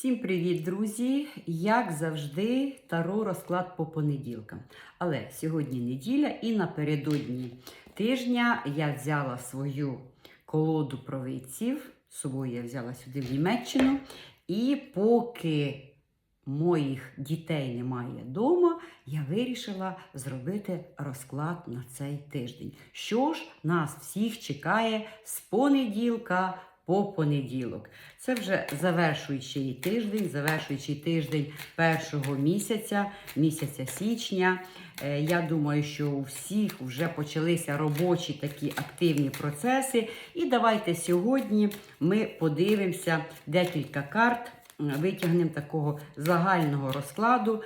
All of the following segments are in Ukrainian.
Всім привіт, друзі! Як завжди, таро розклад по понеділкам. Але сьогодні неділя і напередодні тижня я взяла свою колоду провидців. З собою я взяла сюди в Німеччину. І поки моїх дітей немає вдома, я вирішила зробити розклад на цей тиждень. Що ж нас всіх чекає з понеділка по понеділок. Це вже завершуючий тиждень, завершуючий тиждень першого місяця, місяця січня. Е, Я думаю, що у всіх вже почалися робочі такі активні процеси. І давайте сьогодні ми подивимося декілька карт, витягнемо такого загального розкладу.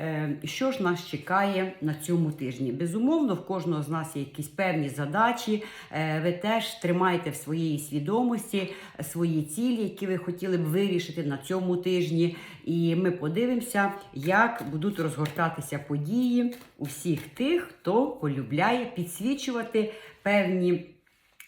Е, Що ж нас чекає на цьому тижні? Безумовно, в кожного з нас є якісь певні задачі. Е, Ви теж тримаєте в своїй свідомості е, свої цілі, які ви хотіли б вирішити на цьому тижні. І ми подивимося, як будуть розгортатися події у всіх тих, хто полюбляє підсвічувати певні.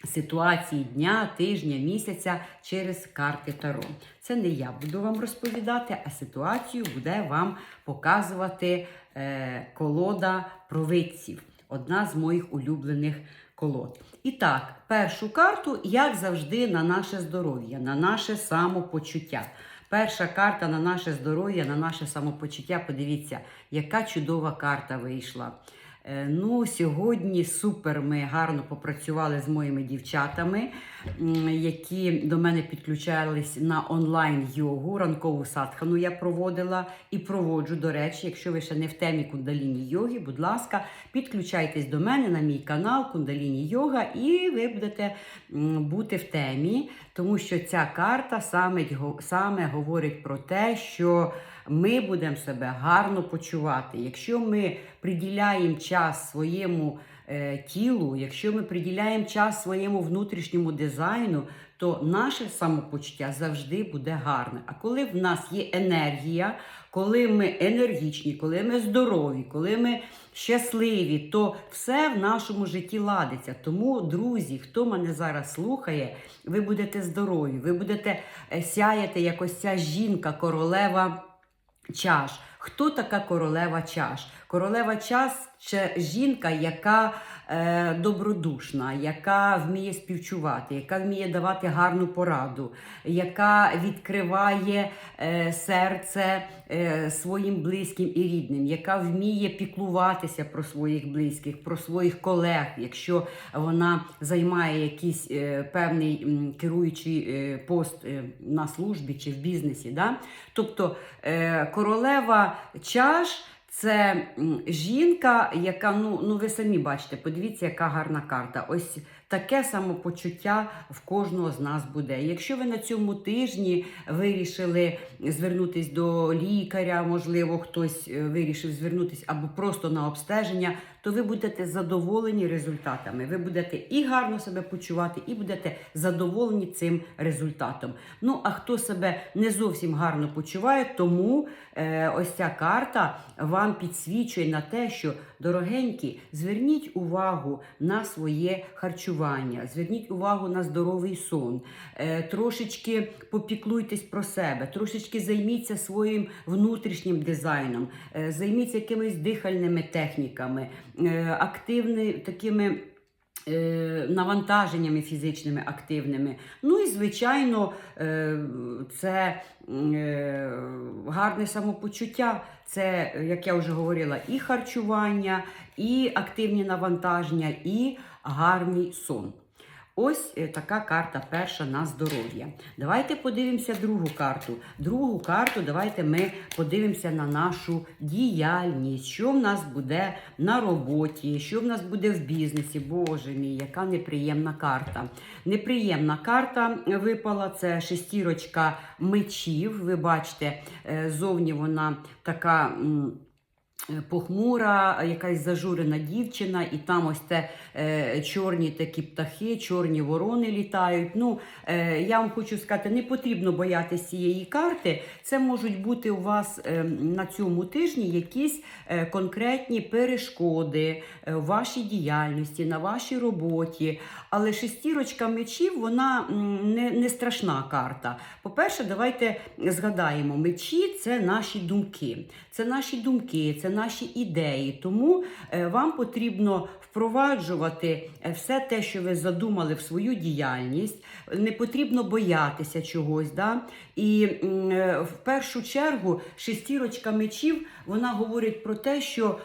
Ситуації дня, тижня, місяця через карти Таро. Це не я буду вам розповідати, а ситуацію буде вам показувати е, колода провидців. Одна з моїх улюблених колод. І так, першу карту, як завжди, на наше здоров'я, на наше самопочуття. Перша карта на наше здоров'я, на наше самопочуття. Подивіться, яка чудова карта вийшла. Е, Ну, сьогодні супер. Ми гарно попрацювали з моїми дівчатами, які до мене підключались на онлайн йогу. Ранкову садхану я проводила і проводжу. До речі, якщо ви ще не в темі кундаліні йоги, будь ласка, підключайтесь до мене на мій канал Кундаліні Йога, і ви будете бути в темі, тому що ця карта саме, саме говорить про те, що ми будемо себе гарно почувати. Якщо ми приділяємо час своєму е, тілу, якщо ми приділяємо час своєму внутрішньому дизайну, то наше самопочуття завжди буде гарне. А коли в нас є енергія, коли ми енергічні, коли ми здорові, коли ми щасливі, то все в нашому житті ладиться. Тому, друзі, хто мене зараз слухає, ви будете здорові, ви будете е, сяяти як ось ця жінка, королева чаш. Хто така королева чаш? Королева чаш це жінка, яка е, добродушна, яка вміє співчувати, яка вміє давати гарну пораду, яка відкриває е, серце е, своїм близьким і рідним, яка вміє піклуватися про своїх близьких, про своїх колег, якщо вона займає якийсь е, певний м, керуючий е, пост е, на службі чи в бізнесі. Да? Тобто е, королева чаш. Це жінка, яка, ну, ну ви самі бачите, подивіться, яка гарна карта. Ось таке самопочуття в кожного з нас буде. Якщо ви на цьому тижні вирішили звернутись до лікаря, можливо, хтось е, вирішив звернутися або просто на обстеження, то ви будете задоволені результатами. Ви будете і гарно себе почувати, і будете задоволені цим результатом. Ну, а хто себе не зовсім гарно почуває, тому е, ось ця карта вам підсвічує на те, що дорогенькі, зверніть увагу на своє харчування, зверніть увагу на здоровий сон, е, трошечки попіклуйтесь про себе, трошечки займіться своїм внутрішнім дизайном, е, займіться якимись дихальними техніками, е, активними такими. Навантаженнями фізичними активними. Ну і, звичайно, це гарне самопочуття. Це, як я вже говорила, і харчування, і активні навантаження, і гарний сон. Ось е, така карта перша на здоров'я. Давайте подивимося другу карту. Другу карту давайте ми подивимося на нашу діяльність, що в нас буде на роботі, що в нас буде в бізнесі. Боже мій, яка неприємна карта. Неприємна карта випала це шестірочка мечів. Ви бачите, е, зовні вона така. Е, Похмура, якась зажурена дівчина, і там ось те е, чорні такі птахи, чорні ворони літають. Ну, е, я вам хочу сказати, не потрібно боятися цієї карти. Це можуть бути у вас е, на цьому тижні якісь е, конкретні перешкоди е, в вашій діяльності, на вашій роботі. Але шестірочка мечів вона не, не страшна карта. По-перше, давайте згадаємо, мечі це наші думки, це наші думки, це наші ідеї. Тому е, вам потрібно впроваджувати е, все те, що ви задумали в свою діяльність. Не потрібно боятися чогось. Да? І е, в першу чергу шестірочка мечів вона говорить про те, що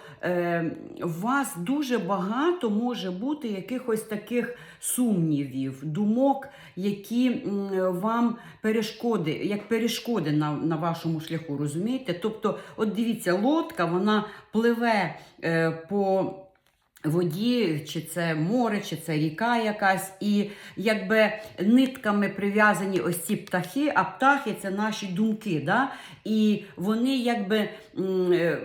у вас дуже багато може бути якихось таких сумнівів, думок, які вам перешкоди, як перешкоди на, на вашому шляху, розумієте? Тобто, от дивіться, лодка вона пливе е, по. Воді, чи це море, чи це ріка якась, і якби нитками прив'язані ось ці птахи, а птахи це наші думки. Да? І вони якби, е,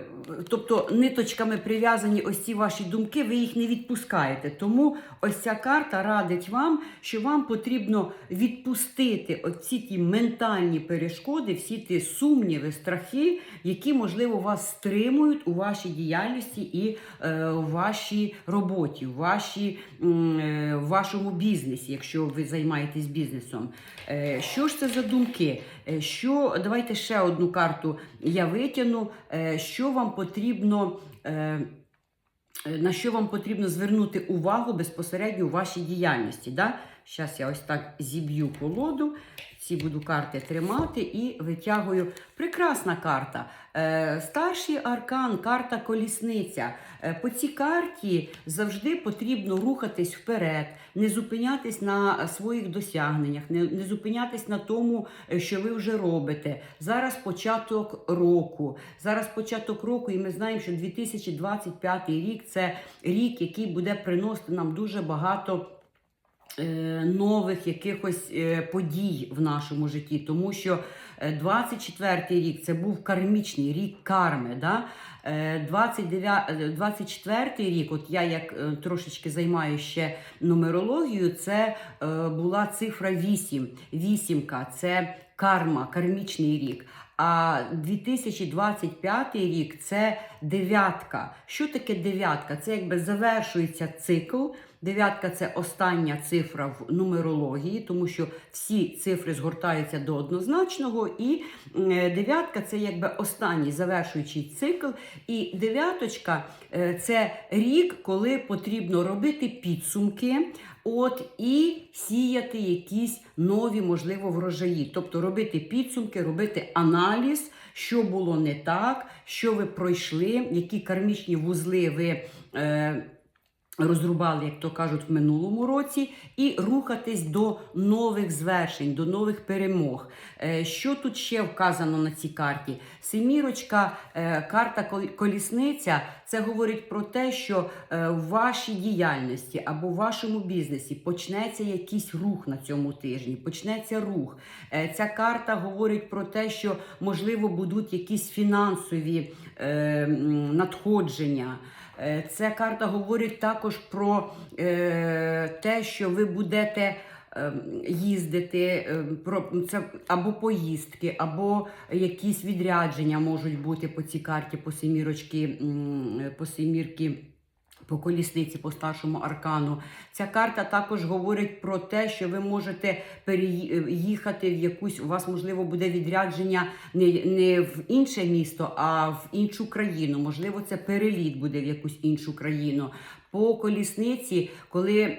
тобто ниточками прив'язані ось ці ваші думки, ви їх не відпускаєте. Тому ось ця карта радить вам, що вам потрібно відпустити оці ті ментальні перешкоди, всі ті сумніви, страхи, які, можливо, вас стримують у вашій діяльності і е, у вашій роботі, у вашій, е, в вашому бізнесі, якщо ви займаєтесь бізнесом. Е, Що ж це за думки? Е, Що давайте ще одну карту я витягну. Що вам потрібно? На що вам потрібно звернути увагу безпосередньо у вашій діяльності? Да? Зараз я ось так зіб'ю колоду, ці буду карти тримати і витягую. Прекрасна карта. Е, старший аркан, карта колісниця. Е, по цій карті завжди потрібно рухатись вперед, не зупинятись на своїх досягненнях, не, не зупинятись на тому, е, що ви вже робите. Зараз початок року. Зараз початок року, і ми знаємо, що 2025 рік це рік, який буде приносити нам дуже багато. Е, Нових якихось е, подій в нашому житті, тому що е, 24-й рік це був кармічний рік карми. Да? Е, 29, е, 24-й рік, от я як е, трошечки займаюся ще нумерологією, це е, була цифра 8. Вісімка це карма, кармічний рік. А 2025 рік це дев'ятка. Що таке дев'ятка? Це якби завершується цикл. Дев'ятка це остання цифра в нумерології, тому що всі цифри згортаються до однозначного. І е, дев'ятка це якби останній завершуючий цикл. І дев'яточка е, це рік, коли потрібно робити підсумки. От і сіяти якісь нові, можливо, врожаї. Тобто робити підсумки, робити аналіз, що було не так, що ви пройшли, які кармічні вузли ви. Е, Розрубали, як то кажуть, в минулому році, і рухатись до нових звершень, до нових перемог. Е, Що тут ще вказано на цій карті? Семірочка, е, карта колісниця, це говорить про те, що е, в вашій діяльності або в вашому бізнесі почнеться якийсь рух на цьому тижні, почнеться рух. Ця карта говорить про те, що можливо будуть якісь фінансові надходження. Е, Ця карта говорить також про е, те, що ви будете е, їздити, це або поїздки, або якісь відрядження можуть бути по цій карті, по семірочки, по семірки. По колісниці, по старшому аркану. Ця карта також говорить про те, що ви можете переїхати в якусь, у вас, можливо, буде відрядження не, не в інше місто, а в іншу країну. Можливо, це переліт буде в якусь іншу країну. По колісниці, коли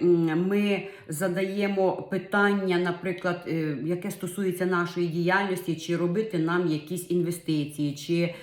ми задаємо питання, наприклад, е, яке стосується нашої діяльності, чи робити нам якісь інвестиції, чи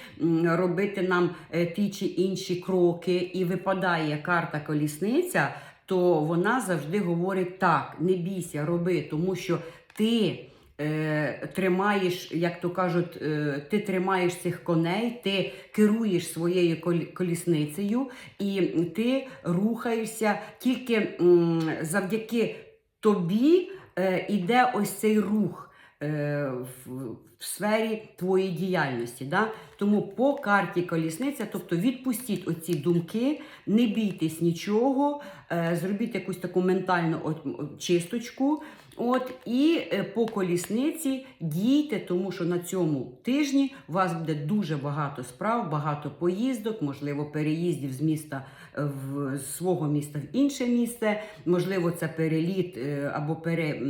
робити нам е, ті чи інші кроки, і випадає карта колісниця, то вона завжди говорить так: не бійся, роби, тому що ти. Е, Тримаєш, як то кажуть, е, ти тримаєш цих коней, ти керуєш своєю колісницею, і ти рухаєшся тільки м, завдяки тобі е, іде ось цей рух. е, в, в сфері твоєї діяльності. Да? Тому по карті колісниця, тобто відпустіть оці думки, не бійтесь нічого, е, зробіть якусь таку ментальну чисточку. От і е, по колісниці дійте, тому що на цьому тижні у вас буде дуже багато справ, багато поїздок, можливо, переїздів з міста е, в свого міста в інше місце. Можливо, це переліт е, або пере,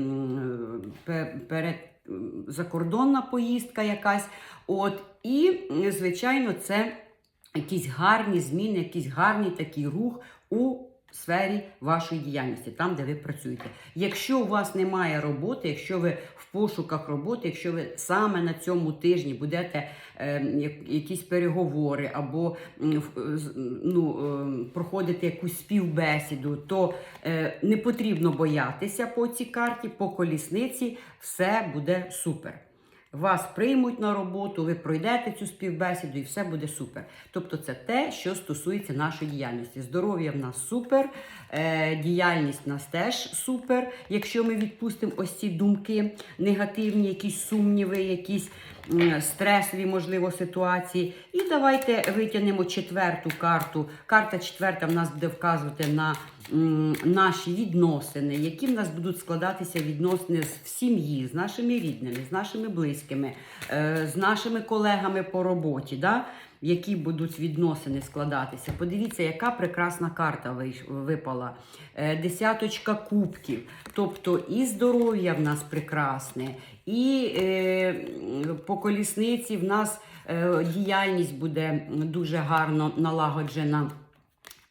пере, закордонна поїздка якась. От і звичайно, це якісь гарні зміни, якийсь гарний такий рух у сфері вашої діяльності, там, де ви працюєте. Якщо у вас немає роботи, якщо ви в пошуках роботи, якщо ви саме на цьому тижні будете е, якісь переговори або з- ну, е, проходити якусь співбесіду, то е, не потрібно боятися по цій карті, по колісниці, все буде супер. Вас приймуть на роботу, ви пройдете цю співбесіду і все буде супер. Тобто, це те, що стосується нашої діяльності. Здоров'я в нас супер, е, діяльність в нас теж супер. Якщо ми відпустимо ось ці думки, негативні, якісь сумніви, якісь стресові, можливо, ситуації. І давайте витягнемо четверту карту. Карта четверта в нас буде вказувати на наші відносини, які в нас будуть складатися відносини в сім'ї, з нашими рідними, з нашими близькими, е, з нашими колегами по роботі. Да? Які будуть відносини складатися. Подивіться, яка прекрасна карта випала. Е, Десяточка кубків. Тобто і здоров'я в нас прекрасне, і е, по колісниці в нас е, діяльність буде дуже гарно налагоджена.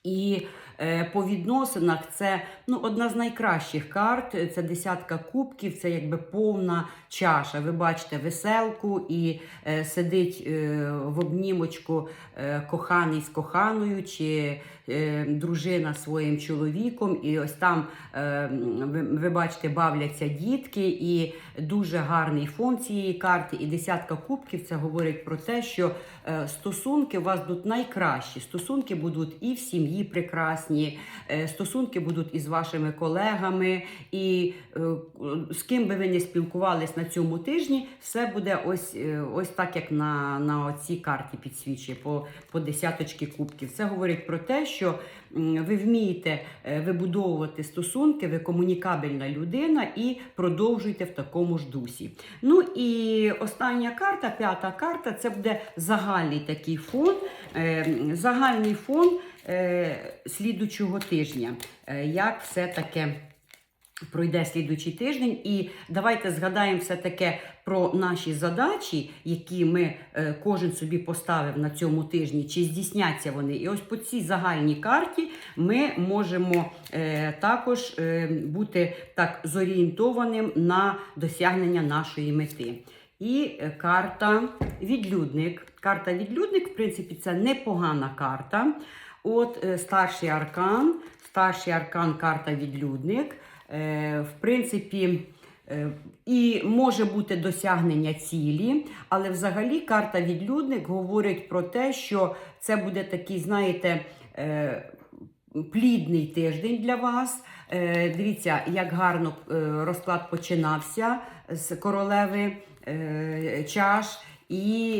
І е, по відносинах це ну, одна з найкращих карт. Це десятка кубків, це якби повна чаша. Ви бачите веселку і е, сидить е, в обнімочку е, коханий з коханою чи дружина своїм чоловіком. І ось там е, ви, бачите, бавляться дітки, і дуже гарний фон цієї карти. І десятка кубків це говорить про те, що е, стосунки у вас будуть найкращі. Стосунки будуть і в сім'ї прекрасні, е, стосунки будуть із вашими колегами, і е, з ким би ви не спілкувались на цьому тижні, все буде ось, е, ось так, як на, на цій карті підсвічує по, по десяточки кубків. Це говорить про те, що м, ви вмієте е, вибудовувати стосунки, ви комунікабельна людина і продовжуйте в такому ж дусі. Ну і остання карта, п'ята карта, це буде загальний такий фон, е, загальний фон е, слідучого тижня. Як все таке пройде слідучий тиждень. І давайте згадаємо все таке про наші задачі, які ми е, кожен собі поставив на цьому тижні, чи здійсняться вони. І ось по цій загальній карті ми можемо е, також е, бути так зорієнтованим на досягнення нашої мети. І карта відлюдник. Карта відлюдник, в принципі, це непогана карта. От старший аркан, старший аркан, карта відлюдник. Е, в принципі, е, і може бути досягнення цілі, але взагалі карта відлюдник говорить про те, що це буде такий, знаєте, е, плідний тиждень для вас. Дивіться, як гарно розклад починався з королеви чаш, і,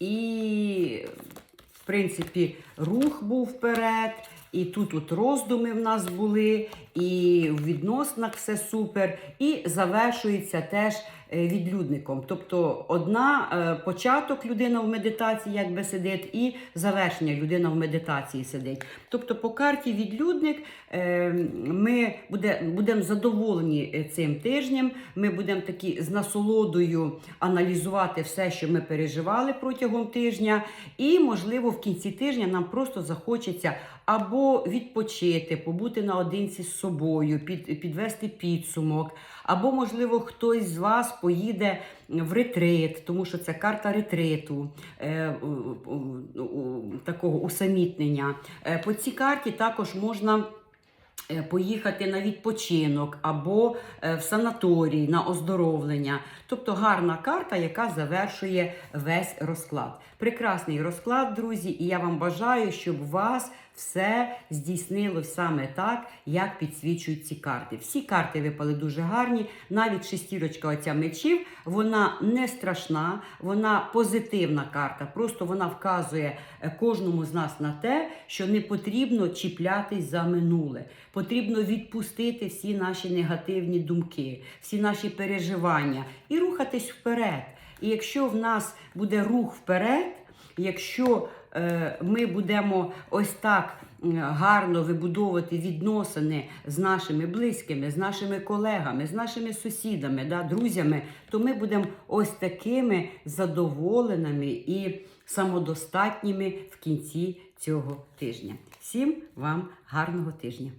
і в принципі, рух був вперед. І тут от роздуми в нас були, і в відносинах все супер, і завершується теж е, відлюдником. Тобто одна е, початок людина в медитації якби сидить, і завершення людина в медитації сидить. Тобто по карті відлюдник е, ми будемо задоволені цим тижнем. Ми будемо такі з насолодою аналізувати все, що ми переживали протягом тижня. І, можливо, в кінці тижня нам просто захочеться або відпочити, побути наодинці з собою, під, підвести підсумок, або, можливо, хтось з вас поїде в ретрит, тому що це карта ретриту, е, такого усамітнення. Е, по цій карті також можна. е, Поїхати на відпочинок або е, в санаторій на оздоровлення. Тобто гарна карта, яка завершує весь розклад. Прекрасний розклад, друзі, і я вам бажаю, щоб вас все здійснилось саме так, як підсвічують ці карти. Всі карти випали дуже гарні. Навіть шестірочка оця мечів, вона не страшна, вона позитивна карта. Просто вона вказує е, кожному з нас на те, що не потрібно чіплятись за минуле. Потрібно відпустити всі наші негативні думки, всі наші переживання і рухатись вперед. І якщо в нас буде рух вперед, якщо ми будемо ось так гарно вибудовувати відносини з нашими близькими, з нашими колегами, з нашими сусідами, да, друзями, то ми будемо ось такими задоволеними і самодостатніми в кінці цього тижня. Всім вам гарного тижня!